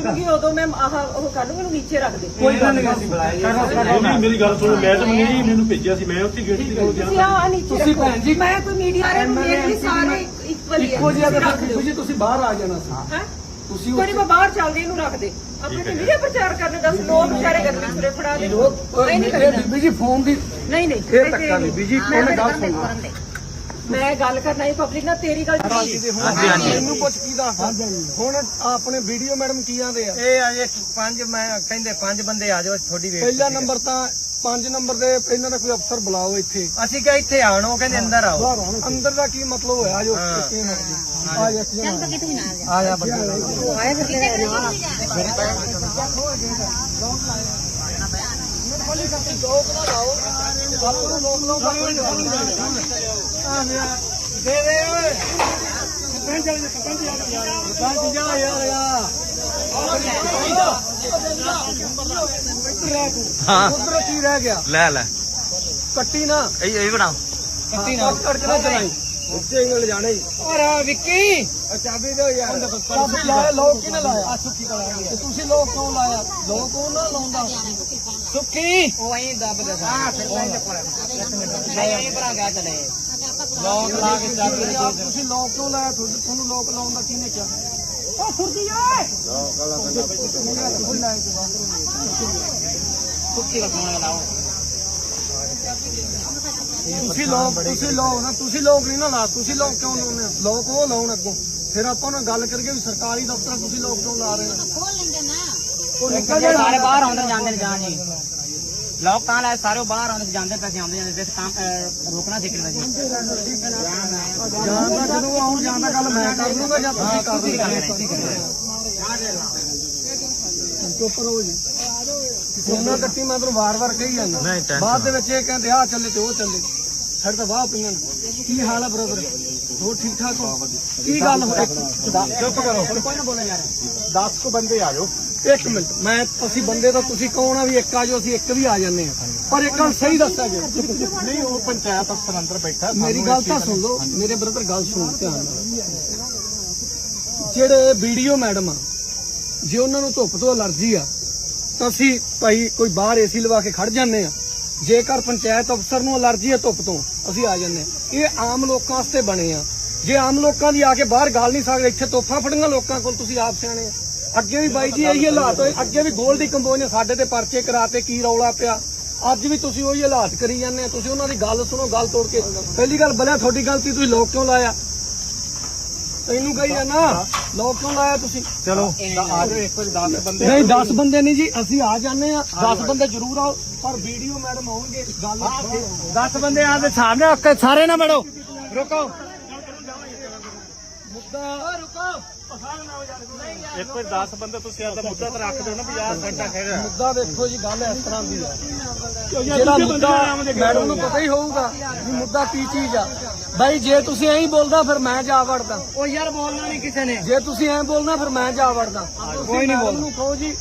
ਸੁਣੂਗੀ ਉਦੋਂ ਮੈਂ ਆਹ ਉਹ ਕਰ ਲੂੰਗੀ ਇਹਨੂੰ ਨੀਚੇ ਰੱਖ ਦੇ। ਕੋਈ ਗੱਲ ਨਹੀਂ। ਅਸੀਂ ਬੁਲਾਇਆ ਉਹ ਵੀ ਮੇਰੀ ਗੱਲ ਸੁਣੋ ਮੈਂ ਤਾਂ ਨਹੀਂ ਮੈਨੂੰ ਭੇਜਿਆ ਸੀ ਮੈਂ ਉੱਥੇ ਗੇਟ ਤੇ ਤੁਸੀਂ ਆ ਨੀਚੇ ਤੁਸੀਂ ਰੱਖੋ। ਭੈਣ ਜੀ- ਮੈਂ ਕੋਈ ਮੀਡੀਆ ਵਾਲੇ ਨੂੰ ਦੇਖ ਲਈ ਸਾਰੇ ਇਕੁਅਲ ਹੀ ਹੈ ਇੱਕੋ ਜਿਹਾ ਤੁਸੀਂ ਤਾਂ ਰੱਖ ਦਿਓ। ਤੁਸੀਂ ਤੁਸੀਂ ਬਾਹਰ ਆ ਜਾਣਾ ਸੀ। ਹੈਂ? ਤੁਸੀਂ ਕੋਈ ਨਹੀਂ ਬਾਹਰ ਚੱਲਦੀ ਇਹਨੂੰ ਰੱਖ ਦੇ। ਆਪਣੇ ਤੇ ਮੀਡੀਆ ਪ੍ਰਚਾਰ ਕਰਨੇ ਦੱਸ ਲੋਕ ਵਿਚਾਰੇ ਗੱਲਾਂ ਸੁਰੇ ਫੜਾ ਦੇ। ਲੋਕ ਨਹੀਂ ਨਹੀਂ ਇਹ ਕਰਨਾ। ਬੀਬੀ ਜੀ ਫੋਨ ਦੀ ਨਹੀਂ ਨਹੀਂ ਇਹ ਮੈਂ ਗੱਲ ਕਰਨ ਦੇ, ਸੁਣੋ। ਕਰਨ ਦੇ। ਮੈਂ ਗੱਲ ਕਰਨਾ ਹੀ ਪਬਲਿਕ ਨਾਲ ਤੇਰੀ ਗੱਲ ਮੈਨੂੰ ਪੁੱਛ ਕੀ ਦੱਸਦਾ ਹੁਣ ਆਪਣੇ ਵੀਡੀਓ ਮੈਡਮ ਕੀ ਆਂਦੇ ਆ? ਇਹ ਅਜੇ ਪੰਜ ਮੈਂ ਕਹਿੰਦੇ ਪੰਜ ਬੰਦੇ ਆ ਜਾਓ ਤੁਹਾਡੀ ਵੇਟ ਪਹਿਲਾ ਨੰਬਰ ਤਾਂ 5 ਨੰਬਰ ਦੇ ਇਹਨਾਂ ਦਾ ਕੋਈ ਅਫਸਰ ਬੁਲਾਓ ਇੱਥੇ। ਅਸੀਂ ਕਿਹਾ ਇੱਥੇ ਆਣ ਕਹਿੰਦੇ ਅੰਦਰ ਆਓ। ਅੰਦਰ ਦਾ ਕੀ ਮਤਲਬ ਹੋਇਆ? ਜੋ। ਹਾਂ। ਕਿਵੇਂ ਮਰਜ਼ੀ ਆ? ਜਾ ਕੀ ਨਾ ਆ ਜਾ ਬੰਦੇ ਦੇ ਦੇ ਓਏ। ਸਰਪੰਚ ਵਾਲੇ ਸਰਪੰਚ ਸਰਪੰਚ ਜਾ ਯਾਰ ਯਾਰ ਹਾਂ। ਉਧਰ ਕੀ ਰਹਿ ਗਿਆ? ਲੈ ਲੈ। ਕੱਟੀ ਨਾ। ਇਹ ਇਹ ਬਣਾਓ। ਕੱਟੀ ਨਾ ਕੱਟ ਕੇ ਨਾ ਚਲਾਈ। ਉੱਤੇ ਇੰਗਲ ਜਾਣੇ ਓਏ ਵਿੱਕੀ? ਚਾਬੀ ਦਿਓ ਯਾਰ। ਚਾਬੀ ਲਾਇਆ ਲੋਕ ਕਿਨੇ ਲਾਇਆ? ਸੁੱਕੀ ਤੇ ਤੁਸੀਂ ਲੋਕ ਕਿਉਂ ਲਾਇਆ? ਲੋਕ ਉਹ ਨਾ ਲਾਉਂਦਾ? ਸੁੱਕੀ ਉਹ ਐਂ ਦੱਬ ਦੇ ਹਾਂ ਫਿਰ ਪੈਂਦੇ ਕੋਲ ਨਹੀਂ ਐਂ ਭਰਾ ਗਿਆ ਚਲੇ। ਲੋਕ ਲਾ ਕੇ ਚਾਬੀ ਦੇ ਦੇ ਤੁਸੀਂ ਲੋਕ ਕਿਉਂ ਲਾਇਆ? ਤੁਹਾਨੂੰ ਲੋਕ ਲਾਉਣ ਦਾ ਕਿਹਨੇ ਕਿਹਾ? ਉਹ ਫੁਰਦੀ ਓਏ! ਸੁੱਕੀ ਰੱਖਣਾ ਲਾਓ। ਤੁਸੀਂ ਲੋਕ ਤੁਸੀਂ ਲੋਕ ਨਾ ਤੁਸੀਂ ਲੋਕ ਨਹੀਂ ਨਾ ਲਾ ਤੁਸੀਂ ਲੋਕ ਕਿਉਂ ਲਾਉਨੇ ਆ? ਲੋਕ ਉਹ ਲਾਉਣ ਅੱਗੋਂ। ਫਿਰ ਆਪਾਂ ਨਾਲ ਗੱਲ ਕਰਕੇ ਵੀ ਸਰਕਾਰੀ ਦਫ਼ਤਰ ਤੁਸੀਂ ਲੋਕ ਕਿਉਂ ਲਾ ਰਹੇ ਹੋ? ਉਹ ਨਿਕਲ ਜਾ ਸਾਰੇ ਬਾਹਰ ਆਉਂਦੇ ਜਾਂਦੇ ਨੇ ਜਾਣ ਜੀ। ਲੋਕ ਤਾਂ ਲੈ ਸਾਰੇ ਬਾਹਰ ਆਉਂਦੇ ਜਾਂਦੇ ਪੈਸੇ ਆਉਂਦੇ ਜਾਂਦੇ ਤੇ ਕੰਮ ਰੋਕਣਾ ਸਿੱਖਣਾ ਜੀ ਜਾਣ ਦਾ ਜਦੋਂ ਆਉਣ ਜਾਣ ਦਾ ਗੱਲ ਮੈਂ ਕਰ ਲੂੰਗਾ ਜਾਂ ਤੁਸੀਂ ਕਰ ਲੂੰਗਾ ਚੁੱਪ ਰਹੋ ਜੀ। ਉਹਨਾਂ ਕੱਟੀ ਮੈਂ ਤੁਹਾਨੂੰ ਵਾਰ-ਵਾਰ ਕਹੀ ਜਾਂਦਾ। ਨਹੀਂ, tension ਬਾਅਦ ਦੇ ਵਿੱਚ ਇਹ ਕਹਿੰਦੇ ਆ ਚੱਲੇ ਤੇ ਉਹ ਚੱਲੇ। ਸਾਡੇ ਤਾਂ ਵਾਹ ਪਈਆਂ ਨੇ। ਕੀ ਹਾਲ ਆ ਬ੍ਰਦਰ ਹੋਰ ਠੀਕ ਠਾਕ ਹੋ? ਕੀ ਗੱਲ ਹੋਈ ਚੁੱਪ ਕਰੋ। ਕੋਈ ਨਾ ਬੋਲੇ ਯਾਰ। 10 ਕੋ ਬੰਦੇ ਆ ਜਾਓ। ਇੱਕ ਮਿੰਟ। ਮੈਂ ਅਸੀਂ ਬੰਦੇ ਤਾਂ ਤੁਸੀਂ ਕੌਣ ਆ ਵੀ ਇੱਕ ਆ ਜਾਓ ਅਸੀਂ ਇੱਕ ਵੀ ਆ ਜਾਂਦੇ ਆ ਪਰ ਇੱਕ ਗੱਲ ਸਹੀ ਦੱਸਿਆ ਜੀ ਨਹੀਂ ਉਹ ਪੰਚਾਇਤ ਅਫਸਰ ਅੰਦਰ ਬੈਠਾ। ਮੇਰੀ ਗੱਲ ਤਾਂ ਸੁਣ ਲਓ। ਮੇਰੇ ਬ੍ਰਦਰ ਗੱਲ ਸੁਣ ਧਿਆਨ ਨਾਲ। ਜਿਹੜੇ ਵੀਡੀਓ ਮੈਡਮ ਆ ਜੇ ਉਹਨਾਂ ਨੂੰ ਧੁੱਪ ਤੋਂ ਅਲਰਜੀ ਆ ਤਾਂ ਅਸੀਂ ਭਾਈ ਕੋਈ ਬਾਹਰ ਏਸੀ ਲਵਾ ਕੇ ਖੜ ਜਾਂਦੇ ਆ ਜੇਕਰ ਪੰਚਾਇਤ ਅਫਸਰ ਨੂੰ ਅਲਰਜੀ ਹੈ ਧੁੱਪ ਤੋਂ, ਅਸੀਂ ਆ ਜਾਂਦੇ ਹਾਂ। ਇਹ ਆਮ ਲੋਕਾਂ ਵਾਸਤੇ ਬਣੇ ਆ। ਜੇ ਆਮ ਲੋਕਾਂ ਦੀ ਆ ਕੇ ਬਾਹਰ ਗੱਲ ਨਹੀਂ ਸਕਦੇ, ਇੱਥੇ ਤੋਫਾਂ ਫੜੀਆਂ ਲੋਕਾਂ ਕੋਲ ਤੁਸੀਂ ਆਪ ਸਿਆਣੇ ਆ। ਅੱਗੇ ਵੀ ਬਾਈ ਜੀ ਇਹੀ ਹਾਲਾਤ ਹੋਏ, ਅੱਗੇ ਵੀ ਗੋਲਡੀ ਕੰਬੋਜ ਨੇ ਸਾਡੇ ਤੇ ਪਰਚੇ ਕਰਾਤੇ, ਕੀ ਰੌਲਾ ਪਿਆ। ਅੱਜ ਵੀ ਤੁਸੀਂ ਉਹੀ ਹਾਲਾਤ ਕਰੀ ਜਾਂਦੇ ਆ। ਤੁਸੀਂ ਉਹਨਾਂ ਦੀ ਗੱਲ ਸੁਣੋ, ਗੱਲ ਤੋੜ ਕੇ। ਪਹਿਲੀ ਗੱਲ, ਬਲਿਆ ਤੁਹਾਡੀ ਗਲਤੀ ਤੁਸੀਂ ਲੋਕ ਕਿਉਂ ਲਾਇਆ? ਤੈਨੂੰ ਕਹੀ ਆ ਨਾ ਲੋਕ ਕਿਉਂ ਲਾਇਆ ਤੁਸੀਂ। ਚਲੋ। ਆ ਜਾਓ ਇੱਕ ਵਾਰੀ 10 ਬੰਦੇ। ਨਹੀਂ 10 ਬੰਦੇ ਨਹੀਂ ਜੀ ਅਸੀਂ ਆ ਜਾਂਦੇ ਆ 10 ਬੰਦੇ ਜ਼ਰੂਰ ਆਓ ਪਰ ਵੀਡੀਓ ਮੈਡਮ ਆਉਣਗੇ ਗੱਲ 10 ਬੰਦੇ ਆ ਦੇ ਸਾਹਮਣੇ ਓਕੇ ਸਾਰੇ ਨਾ ਮੜੋ ਰੁਕੋ। ਮੁੱਦਾ ਰੁਕੋ। ਇੱਕ ਵਾਰੀ 10 ਬੰਦੇ ਤੁਸੀਂ ਆਪਦਾ ਮੁੱਦਾ ਤਾਂ ਰੱਖ ਦਿਓ ਨਾ ਵੀ ਆਹ ਘੰਟਾ ਹੈਗਾ ਮੁੱਦਾ ਦੇਖੋ ਜੀ ਗੱਲ ਇਸ ਤਰ੍ਹਾਂ ਦੀ ਆ ਜਿਹੜਾ ਮੁੱਦਾ ਮੈਡਮ ਨੂੰ ਪਤਾ ਹੀ ਹੋਊਗਾ ਵੀ ਮੁੱਦਾ ਕੀ ਚੀਜ਼ ਆ। ਬਾਈ ਜੇ ਤੁਸੀਂ ਐਂ ਬੋਲਦਾ ਫਿਰ ਮੈਂ ਜਾ ਵੜਦਾ। ਉਹ ਯਾਰ ਬੋਲਣਾ ਨਹੀਂ ਕਿਸੇ ਨੇ। ਜੇ ਤੁਸੀਂ ਐਂ ਬੋਲਣਾ ਫਿਰ ਮੈਂ ਜਾ ਵੜਦਾ। ਕੋਈ ਨਹੀਂ ਬੋਲ ਨੂੰ ਕਹੋ ਜੀ।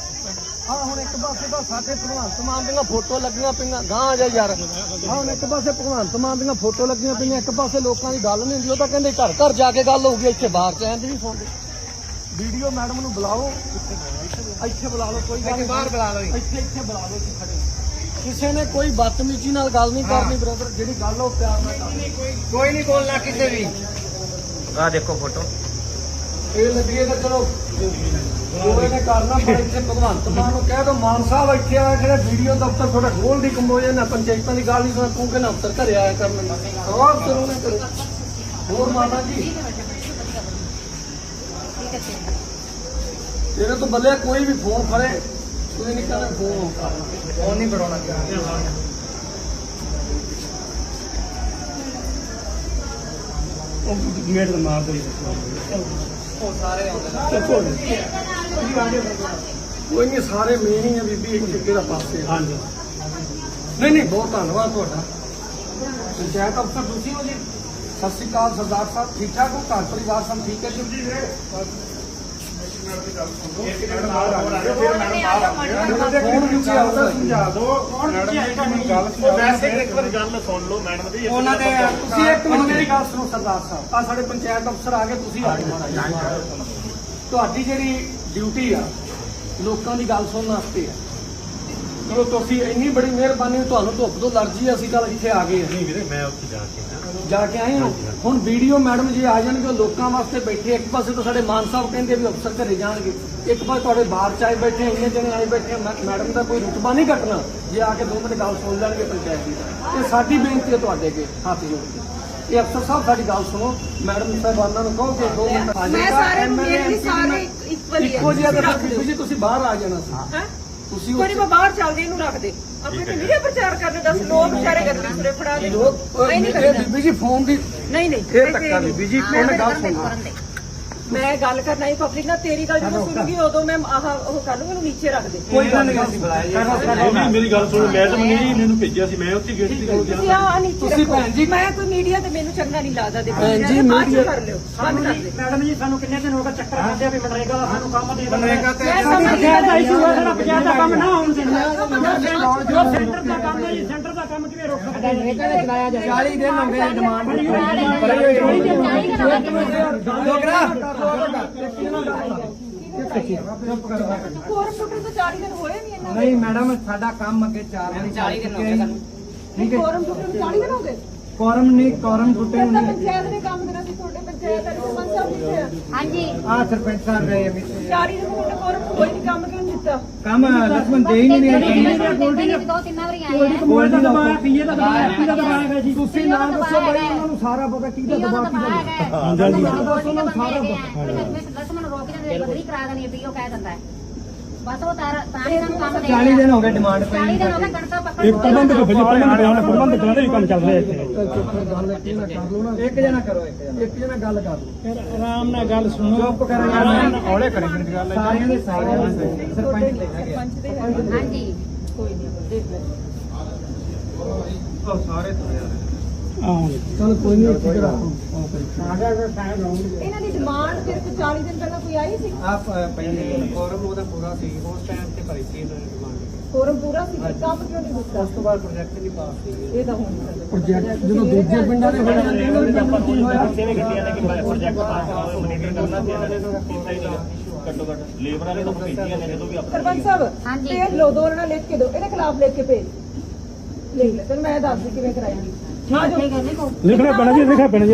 ਹਾਂ ਹੁਣ ਇੱਕ ਪਾਸੇ ਤਾਂ ਸਾਡੇ ਭਗਵੰਤ ਮਾਨ ਦੀਆਂ ਫੋਟੋ ਲੱਗੀਆਂ ਪਈਆਂ। ਗਾਂ ਆ ਜਾ ਯਾਰ। ਹਾਂ ਹੁਣ ਇੱਕ ਪਾਸੇ ਭਗਵੰਤ ਮਾਨ ਦੀਆਂ ਫੋਟੋ ਲੱਗੀਆਂ ਪਈਆਂ ਇੱਕ ਪਾਸੇ ਲੋਕਾਂ ਦੀ ਗੱਲ ਨਹੀਂ ਹੁੰਦੀ। ਉਹ ਤਾਂ ਕਹਿੰਦੇ ਘਰ ਘਰ ਜਾ ਕੇ ਗੱਲ ਹੋਊਗੀ ਇੱਥੇ ਬਾਹਰ ਚ ਐਂਦੇ ਨਹੀਂ ਸੁਣਦੇ ਵੀਡੀਓ ਮੈਡਮ ਨੂੰ ਬੁਲਾਓ। ਇੱਥੇ ਬੁਲਾ ਲਓ ਕੋਈ ਗੱਲ ਬਾਹਰ ਬੁਲਾ ਲਓ। ਇੱਥੇ ਇੱਥੇ ਬੁਲਾ ਲਓ ਇੱਥੇ ਖੜੇ। ਕਿਸੇ ਨੇ ਕੋਈ ਬਦਤਮੀਜ਼ੀ ਨਾਲ ਗੱਲ ਨਹੀਂ ਕਰਨੀ ਬ੍ਰਦਰ ਜਿਹੜੀ ਗੱਲ ਉਹ ਪਿਆਰ ਨਾਲ ਕਰਨੀ। ਕੋਈ ਨਹੀਂ ਬੋਲਣਾ ਕਿਸੇ ਵੀ। ਆ ਦੇਖੋ ਫੋਟੋ ਇਹ ਲੱਗੇ ਤਾਂ ਚਲੋ ਜੋ ਇਹਨੇ ਕਰਨਾ ਪਰ ਇੱਥੇ ਭਗਵੰਤ ਮਾਨ ਨੂੰ ਕਹਿ ਦੋ ਮਾਨ ਸਾਹਿਬ ਇੱਥੇ ਆ ਜਿਹੜੇ ਵੀਡੀਓ ਦਫ਼ਤਰ ਤੁਹਾਡਾ ਗੋਲ ਦੀ ਕੰਬੋਜੇ ਨਾ ਪੰਚਾਇਤਾਂ ਦੀ ਗੱਲ ਨਹੀਂ ਸੁਣਾ ਤੂੰ ਕਿ ਦਫ਼ਤਰ ਘਰੇ ਆਇਆ ਕਰਨ ਸਵਾਲ ਕਰੋ ਨਾ ਕਰੋ। ਹੋਰ ਮਾਨਾ ਜੀ? ਤੇਰੇ ਤੋਂ ਬੱਲੇ ਕੋਈ ਵੀ ਫੋਨ ਫੜੇ। ਤੁਸੀਂ ਨਹੀਂ ਕਹਿੰਦੇ ਫੋਨ ਨਹੀਂ ਬੜਾਉਣਾ ਉਹ ਗੇਟ ਦਾ ਮਾਰ ਦੋ ਕੋਈ ਨਹੀਂ ਸਾਰੇ ਮੇਨ ਹੀ ਆ ਬੀਬੀ ਇੱਕ ਅੱਗੇ ਦਾ ਪਾਸੇ ਹਾਂਜੀ ਨਹੀਂ ਨਹੀਂ ਬਹੁਤ ਧੰਨਵਾਦ ਤੁਹਾਡਾ ਪੰਚਾਇਤ ਅਫਸਰ ਤੁਸੀਂ ਹੋ ਜੀ ਸਤਿ ਸ਼੍ਰੀ ਅਕਾਲ ਸਰਦਾਰ ਸਾਹਿਬ ਠੀਕ ਠਾਕ ਹੋ ਘਰ ਪਰਿਵਾਰ ਸਭ ਠੀਕ ਹੈ ਜੀ ਫੋਨ ਵਿੱਚ ਆਉਂਦਾ ਸਮਝਾ ਦਿਓ ਮੈਡਮ ਜੀ ਮੈਨੂੰ ਗੱਲ ਸੁਣਾਓ ਵੈਸੇ ਇੱਕ ਵਾਰੀ ਗੱਲ ਸੁਣ ਲਓ ਮੈਡਮ ਦੀ ਉਹਨਾਂ ਦੇ ਤੁਸੀਂ ਇੱਕ ਮਿੰਟ ਮੇਰੀ ਗੱਲ ਸੁਣੋ ਸਰਦਾਰ ਸਾਹਿਬ ਆ ਸਾਡੇ ਪੰਚਾਇਤ ਅਫਸਰ ਆ ਗਏ ਤੁਸੀਂ ਆ ਜਾਓ ਤੁਹਾਡੀ ਜਿਹੜੀ ਡਿਊਟੀ ਆ ਲੋਕਾਂ ਦੀ ਗੱਲ ਸੁਣਨ ਵਾਸਤੇ ਹੈ ਚਲੋ ਤੁਸੀਂ ਇੰਨੀ ਬੜੀ ਮਿਹਰਬਾਨੀ ਤੁਹਾਨੂੰ ਧੁੱਪ ਤੋਂ ਅਲਰਜੀ ਹੈ, ਅਸੀਂ ਕੱਲ ਇੱਥੇ ਆ ਗਏ ਨਹੀਂ ਵੀਰੇ ਮੈਂ ਉੱਥੇ ਜਾ ਕੇ ਜਾ ਕੇ ਆਏ ਹੋ। ਹੁਣ ਵੀਡੀਓ ਮੈਡਮ ਜੀ ਆ ਜਾਣਗੇ ਲੋਕਾਂ ਵਾਸਤੇ ਬੈਠੇ ਇੱਕ ਪਾਸੇ ਤਾਂ ਸਾਡੇ ਮਾਨ ਸਾਹਿਬ ਕਹਿੰਦੇ ਵੀ ਅਫਸਰ ਘਰੇ ਜਾਣਗੇ। ਇੱਕ ਪਾਸੇ ਤੁਹਾਡੇ ਬਾਹਰ ਚ ਆਏ ਬੈਠੇ ਇੰਨੇ ਜਣੇ ਆਏ ਬੈਠੇ ਮੈ- ਮੈਡਮ ਦਾ ਕੋਈ ਰੁਤਬਾ ਨਹੀਂ ਘਟਣਾ ਜੇ ਆ ਕੇ ਦੋ ਮਿੰਟ ਗੱਲ ਸੁਣ ਲੈਣਗੇ ਪੰਚਾਇਤ ਦੀ। ਇਹ ਸਾਡੀ ਬੇਨਤੀ ਹੈ ਤੁਹਾਡੇ ਅੱਗੇ ਹੱਥ ਜੋੜ ਕੇ। ਇਹ ਅਫਸਰ ਸਾਹਿਬ ਸਾਡੀ ਗੱਲ ਸੁਣੋ। ਮੈਡਮ ਸਾਹਿਬਾਨਾਂ ਨੂੰ ਕਹੋ ਕਿ ਦੋ ਮਿੰਟ ਆ ਮੈਂ ਜਾਏਗਾ ਸਾਰੇ ਮੇਰੇ ਸਾਰੇ ਮੈਂ- ਇੱਕ- ਜਿਹੇ। ਤੁਸੀਂ ਤੁਸੀਂ ਬਾਹਰ ਆ ਜਾਣਾ ਸੀ। ਹੈਂ? ਤੁਸੀਂ ਕੋਈ ਮੈਂ ਬਾਹਰ ਚੱਲਦੀ ਇਹਨੂੰ ਰੱਖ ਦੇ ਆਪਣੇ ਤੇ ਵੀਡੀਓ ਪ੍ਰਚਾਰ ਕਰਨੇ ਦੱਸ ਲੋਕ ਵਿਚਾਰੇ ਗੱਲਾਂ ਸੁਰੇ ਫੜਾ ਦੇ। ਨਹੀਂ ਨਹੀਂ। ਬੀਬੀ ਜੀ ਫੋਨ ਦੀ ਨਹੀਂ ਨਹੀਂ ਇਹ ਧੱਕਾ ਬੀਬੀ ਜੀ ਗੱਲ ਮੈਂ ਗੱਲ ਕਰਨਾ ਹੀ ਪਬਲਿਕ ਨਾਲ ਤੇਰੀ ਗੱਲ ਜਦੋਂ ਸੁਣੂਗੀ ਉਦੋਂ ਮੈਂ ਆਹ ਉਹ ਕਰ ਲੂੰਗੀ ਇਹਨੂੰ ਨੀਚੇ ਰੱਖ ਦੇ ਕੋਈ ਗੱਲ ਨਹੀਂ ਅਸੀਂ ਬੁਲਾਇਆ ਨਹੀਂ ਮੇਰੀ ਗੱਲ ਸੁਣੋ ਮੈਡਮ ਨੇ ਜੀ ਮੈਨੂੰ ਭੇਜਿਆ ਸੀ ਮੈਂ ਉੱਥੇ ਗੇਟ ਦੇ ਗਿਆ ਤੁਸੀਂ ਆ ਨੀਚੇ ਤੁਸੀਂ। ਭੈਣ ਜੀ- ਮੈਂ ਕੋਈ ਮੀਡੀਆ ਤੇ ਮੈਨੂੰ ਚੰਗਾ ਨਹੀਂ ਲੱਗਦਾ ਦੇਖੋ ਭੈਣ ਜੀ, media- ਕਰ ਲਿਓ ਮੈਡਮ ਜੀ ਸਾਨੂੰ ਕਿੰਨੇ ਦਿਨ ਹੋ ਗਏ ਚੱਕਰ ਖਾਂਦੇ ਆ ਵੀ ਮਨਰੇਗਾ ਦਾ ਸਾਨੂੰ ਕੰਮ ਦੇ ਮਨਰੇਗਾ ਤੇ ਮੈਂ ਸਮਝ ਪੰਚਾਇਤ ਦਾ ਗਈ ਇਸ਼ੂ ਹੈ ਸਾਡਾ ਪੰਚਾਇਤ ਦਾ ਕੰਮ ਨਾ ਹੋਣ ਜੋ ਸੈਂਟਰ ਦਾ ਕੰਮ ਹੈ ਜੀ ਸੈਂਟਰ ਦਾ ਕੰਮ ਕਿਵੇਂ ਰੋਕ ਸਕਦੇ ਮਨਰੇਗਾ ਦਾ ਚਲਾਇਆ ਜਾਏ 40 ਦਿਨ ਹੋ ਗਏ ਡਿਮਾਂਡ ਕੋਰ ਫੁੱਟਰ ਤੋਂ 40 ਦਿਨ ਹੋਏ ਨਹੀਂ ਇਹਨਾਂ ਨਹੀਂ ਮੈਡਮ ਸਾਡਾ ਕੰਮ ਅੱਗੇ 4 ਦਿਨ 40 ਦਿਨ ਹੋ ਗਏ ਦੇ ਕੋਰਮ ਫੁੱਟਰ ਨੂੰ 40 ਦਿਨ ਹੋ ਗਏ? ਕੋਰਮ ਨਹੀਂ ਕੋਰਮ ਟੁੱਟੇ ਤਾਂ ਹੋਣੇ ਪੰਚਾਇਤ ਨੇ ਕੰਮ ਦੇਣਾ ਸੀ ਤੁਹਾਡੇ ਪੰਚਾਇਤ ਦਾ ਸਰਪੰਚ ਸਾਹਿਬ ਕਿੱਥੇ ਆ। ਹਾਂਜੀ। ਆ ਸਰਪੰਚ ਸਾਹਿਬ ਰਹੇ ਆ ਵਿੱਚ। ਚਾਰੀ ਨੂੰ ਤੁਹਾਡੇ ਕੋਲ ਕੋਈ ਨਹੀਂ ਕੰਮ ਕਿਉਂ ਨਹੀਂ ਦਿੱਤਾ ਕੰਮ ਲਖਮਨ ਦੇ ਹੀ ਨਹੀਂ ਰਹੇ। ਦੋ ਤਿੰਨ ਵਾਰੀ ਆਏ ਆ। ਕੋਲ ਦਾ ਦਬਾਅ ਪੀਏ ਦਾ ਦਬਾਅ ਐਪੀ ਦਾ ਦਬਾਅ ਹੈਗਾ ਜੀ। ਤੁਸੀਂ ਨਾ ਦੱਸੋ ਬਈ ਉਹਨਾਂ ਨੂੰ ਸਾਰਾ ਪਤਾ ਕੀ ਦਾ ਦਬਾਅ ਕੀ ਦਾ ਹਾਂਜੀ। ਦੱਸੋ ਉਹਨਾਂ ਨੂੰ ਸਾਰਾ ਪਤਾ। ਲਖਮਨ ਰੋਕ ਜਾਂਦੇ ਬਦਲੀ ਕਰਾ ਦੇਣੀ ਪੀਓ ਕਹਿ ਦਿੰਦਾ ਹੈ। ਬਸ ਉਹ ਤਾਰ ਤਾਂ ਹੀ ਸਾਨੂੰ ਕੰਮ ਦੇ 40 ਦਿਨ ਹੋ ਗਏ ਡਿਮਾਂਡ 40 ਦਿਨ ਹੋ ਗਏ ਗਣਤਾ ਪੱਕਾ ਇੱਕ ਪ੍ਰਬੰਧ ਕੋ ਭੇਜੋ ਪ੍ਰਬੰਧ ਕਰਾਉਣਾ ਪ੍ਰਬੰਧ ਕਰਾਉਣਾ ਵੀ ਕੰਮ ਚੱਲ ਰਿਹਾ ਇੱਥੇ। ਗੱਲ ਕੀ ਨਾ ਕਰ ਲਓ ਨਾ ਇੱਕ ਜਣਾ ਕਰੋ ਇੱਕ ਜਣਾ। ਇੱਕ ਜਣਾ ਗੱਲ ਕਰ ਲਓ। ਆਰਾਮ ਨਾਲ ਗੱਲ ਸੁਣੋ। ਚੁੱਪ ਕਰੋ ਯਾਰ। ਹੌਲੇ ਕਰੀ ਮੇਰੀ ਗੱਲ ਸਾਰਿਆਂ ਦੇ ਸਾਰਿਆਂ ਦੇ ਸਰਪੰਚ ਦੇ ਹੈਗੇ। ਹਾਂਜੀ। ਕੋਈ ਨਹੀਂ ਦੇਖ ਲੈ। ਚਲ ਕੋਈ ਨਹੀਂ ਇੱਥੇ ਰੱਖੋ ਇਹਨਾਂ ਦੀ ਡਿਮਾਂਡ ਸਿਰਫ 40 ਦਿਨ ਪਹਿਲਾਂ ਕੋਈ ਆਈ ਸੀ? ਆਪ ਅ, ਪਹਿਲੇ ਕੋਰਮ ਉਹਦਾ ਪੂਰਾ ਸੀ। ਉਸ ਟਾਈਮ ਤੇ ਭਰੀ ਸੀ ਇਹਨਾਂ ਨੇ ਡਿਮਾਂਡ ਕੋਰਮ ਪੂਰਾ ਸੀ ਫਿਰ ਕੰਮ ਕਿਉਂ ਨਹੀਂ ਦਿੱਤਾ? ਉਸ ਤੋਂ ਬਾਅਦ ਪ੍ਰੋਜੈਕਟ ਨਹੀਂ ਪਾਸ ਸੀ। ਇਹ ਤਾਂ ਹੁਣ ਨਹੀਂ ਸਕਦਾ। ਪ੍ਰੋਜੈਕਟ ਜਦੋਂ ਦੂਜੇ ਪਿੰਡਾਂ ਦੇ ਹੋਏ ਜਾਂਦੇ ਨੇ ਵੀ ਆਪਾਂ ਕੀ ਹੋਇਆ ਕਿਸੇ ਨੇ ਗੱਡੀਆਂ ਨੇ ਕਿ ਪ੍ਰੋਜੈਕਟ ਪਾਸ ਹੋਇਆ ਮੋਨੀਟਰ ਕਰਨਾ ਸੀ ਇਹਨਾਂ ਨੇ ਕੀਤਾ ਹੀ ਨਹੀਂ ਘੱਟੋ ਘੱਟ ਲੇਬਰ ਵਾਲੇ ਤਾਂ ਭੇਜੀਆਂ ਨੇ ਜਦੋਂ ਵੀ ਆਪਾਂ ਸਰਪੰਚ ਸਾਹਿਬ ਹਾਂਜੀ। ਲਓ ਦੋ ਨਾਲ ਲਿਖ ਕੇ ਦਿਓ। ਇਹਦੇ ਖਿਲਾਫ ਲਿਖ ਕੇ ਭੇਜ। ਲਿਖ ਲੈ ਤੇ ਮੈਂ ਦੱਸ ਦੀ ਕਿਵੇਂ ਕਰਾਏਗੀ। ਲਿਖਣਾ ਪੈਣਾ ਜੀ ਲਿਖਣਾ ਪੈਣਾ ਜੀ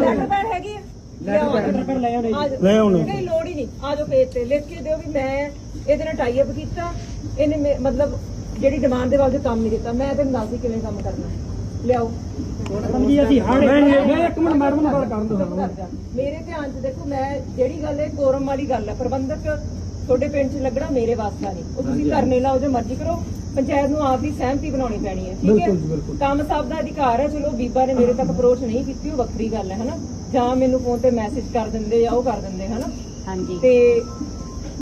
ਲੈਟਰ ਪੈਡ ਹੈਗੀ ਹੈ ਲੈਟਰ ਪੈਡ ਲੈ ਆਉਣੇ ਲੈ ਆਉਣੇ। ਲੋੜ ਹੀ ਨਹੀਂ। ਆ ਜੋ ਪੇਜ ਤੇ। ਲਿਖ ਕੇ ਦਿਓ ਵੀ ਮੈਂ ਇਹਦੇ ਨਾਲ ਟਾਈ ਅਪ ਕੀਤਾ। ਇਹਨੇ ਮੇ- ਮਤਲਬ ਜਿਹੜੀ ਡਿਮਾਂਡ ਦੇ ਵਾਸਤੇ ਕੰਮ ਨਹੀਂ ਦਿੱਤਾ ਮੈਂ ਤੈਨੂੰ ਦੱਸਦੀ ਕਿਵੇਂ ਕੰਮ ਕਰਨਾ। ਲਿਆਓ। ਜੀ ਅਸੀਂ ਹਾੜੇ ਮੈਂ ਇੱਕ ਮਿੰਟ ਮੈਡਮ ਨਾਲ ਗੱਲ ਕਰਨ ਦਿਓ ਕਰ ਜਾ। ਮੇਰੇ ਧਿਆਨ 'ਚ ਦੇਖੋ ਮੈਂ ਜਿਹੜੀ ਗੱਲ ਹੈ ਕੋਰਮ ਵਾਲੀ ਗੱਲ ਹੈ। ਪ੍ਰਬੰਧਕ ਤੁਹਾਡੇ ਪਿੰਡ 'ਚ ਲੱਗਣਾ ਮੇਰੇ ਵਾਸਤਾ ਨਹੀਂ। ਉਹ ਤੁਸੀਂ ਕਰਨੇ ਲਾਓ ਜੋ ਮਰਜ਼ੀ ਕਰੋ। ਪੰਚਾਇਤ ਨੂੰ ਆਪ ਦੀ ਸਹਿਮਤੀ ਬਣਾਉਣੀ ਪੈਣੀ ਹੈ ਠੀਕ ਹੈ? ਕੰਮ ਸਭ ਦਾ ਅਧਿਕਾਰ ਹੈ ਚਲੋ ਬੀਬਾ ਨੇ ਮੇਰੇ ਤੱਕ ਅਪਰੋਚ ਨਹੀਂ ਕੀਤੀ ਉਹ ਵੱਖਰੀ ਗੱਲ ਹੈ ਹਨਾ? ਜਾਂ ਮੈਨੂੰ ਫੋਨ ਤੇ ਮੈਸੇਜ ਕਰ ਦਿੰਦੇ ਜਾਂ ਉਹ ਕਰ ਦਿੰਦੇ ਹਨਾ? ਹਾਂਜੀ। ਤੇ